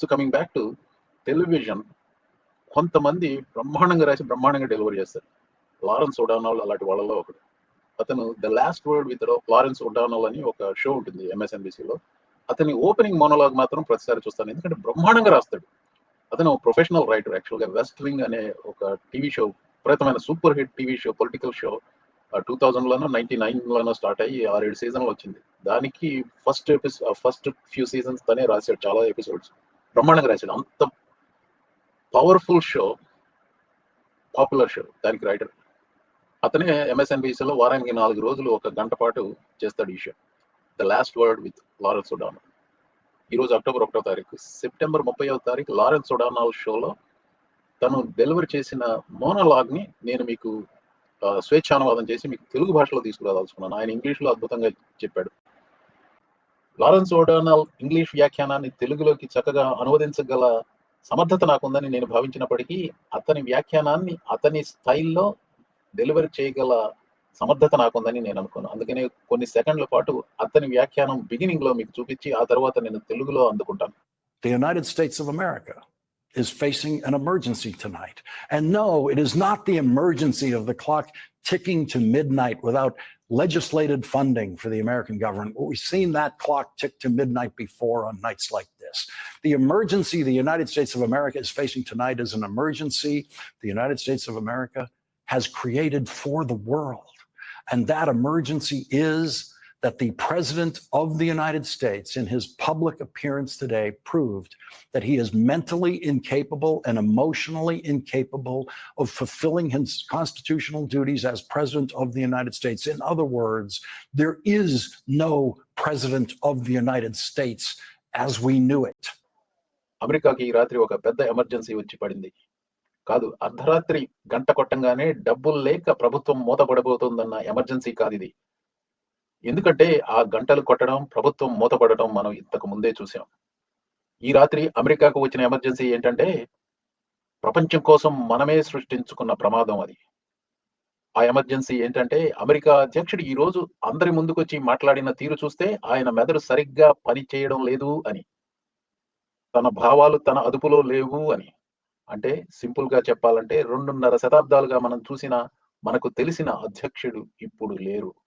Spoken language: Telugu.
So coming back to television కొంతమంది బ్రహ్మాండంగా రాసి బ్రహ్మాండంగా డెలివరీ చేస్తారు. లారెన్స్ ఒడానోల్ అలాంటి వాళ్ళలో ఒకడు. అతను the last word with Lawrence O'Donnell అని ఒక షో ఉంటుంది ఎంఎస్ఎన్బిసిలో అతని ఓపెనింగ్ మోనోలాగ్ మాత్రం ప్రతిసారి చూస్తాను. ఎందుకంటే బ్రహ్మాండంగా రాస్తాడు. అతను professional writer actually West Wing అనే ఒక టీవీ షో విపరీతమైన super hit TV show political show two థౌజండ్లోనో ninety నైన్లోనో స్టార్ట్ అయ్యి ఆరేడు సీజన్లు వచ్చింది. దానికి first episode first few seasons తనే రాశాడు చాలా ఎపిసోడ్స్ బ్రహ్మాండంగా రాశాడు. అంత పవర్ఫుల్ షో పాపులర్ షో దానికి రైటర్ అతనే ఎంఎస్ఎన్బిసిలో వారానికి నాలుగు రోజులు ఒక గంట పాటు చేస్తాడు ఈ show the last word with Lawrence O'Donnell ఈరోజు అక్టోబర్ ఒకటో తారీఖు. సెప్టెంబర్ ముప్పైవ తారీఖు లారెన్స్ ఒడానాల్ షోలో తను డెలివరీ చేసిన మోనోలాగ్ని నేను మీకు స్వేచ్ఛానువాదం చేసి మీకు తెలుగు భాషలో తీసుకురాదలుచుకున్నాను ఆయన ఇంగ్లీష్లో అద్భుతంగా చెప్పాడు. లారెన్స్ ఓడానల్ ఇంగ్లీష్ వ్యాఖ్యానాన్ని తెలుగులోకి చక్కగా అనువదించగల సమర్థత నాకుందని నేను భావించినప్పటికీ అతని వ్యాఖ్యానాన్ని అతని స్టైల్లో డెలివరీ చేయగల సమర్థత నాకుందని నేను అనుకున్నాను అందుకనే కొన్ని సెకండ్ల పాటు అతని వ్యాఖ్యానం బిగినింగ్లో మీకు చూపించి ఆ తర్వాత నేను తెలుగులో అందుకుంటాను. The United States of America. Is facing an emergency tonight. And no, it is not the emergency of the clock ticking to midnight without legislated funding for the American government. We've seen that clock tick to midnight before on nights like this. The emergency the United States of America is facing tonight is an emergency the United States of America has created for the world. And that emergency is that the President of the United States, in his public appearance today, proved that he is mentally incapable and emotionally incapable of fulfilling his constitutional duties as President of the United States. In other words, there is no President of the United States as we knew it. అమెరికాకి ఈ రాత్రి ఒక పెద్ద ఎమర్జెన్సీ వచ్చి పడింది కాదు అర్ధరాత్రి గంట కొట్టంగానే డబ్బులు లేక ప్రభుత్వం మూతపడబోతుందన్న ఎమర్జెన్సీ కాదు ఇది ఎందుకంటే ఆ గంటలు కొట్టడం ప్రభుత్వం మూతపడటం మనం ఇంతకు ముందే చూసాం. ఈ రాత్రి అమెరికాకు వచ్చిన ఎమర్జెన్సీ ఏంటంటే ప్రపంచం కోసం మనమే సృష్టించుకున్న ప్రమాదం అది. ఆ ఎమర్జెన్సీ ఏంటంటే అమెరికా అధ్యక్షుడు ఈ రోజు అందరి ముందుకొచ్చి మాట్లాడిన తీరు చూస్తే ఆయన మెదడు సరిగ్గా పని చేయడం లేదు అని. తన భావాలు తన అదుపులో లేవు అని. అంటే సింపుల్గా చెప్పాలంటే రెండున్నర శతాబ్దాలుగా మనం చూసిన మనకు తెలిసిన అధ్యక్షుడు ఇప్పుడు లేరు.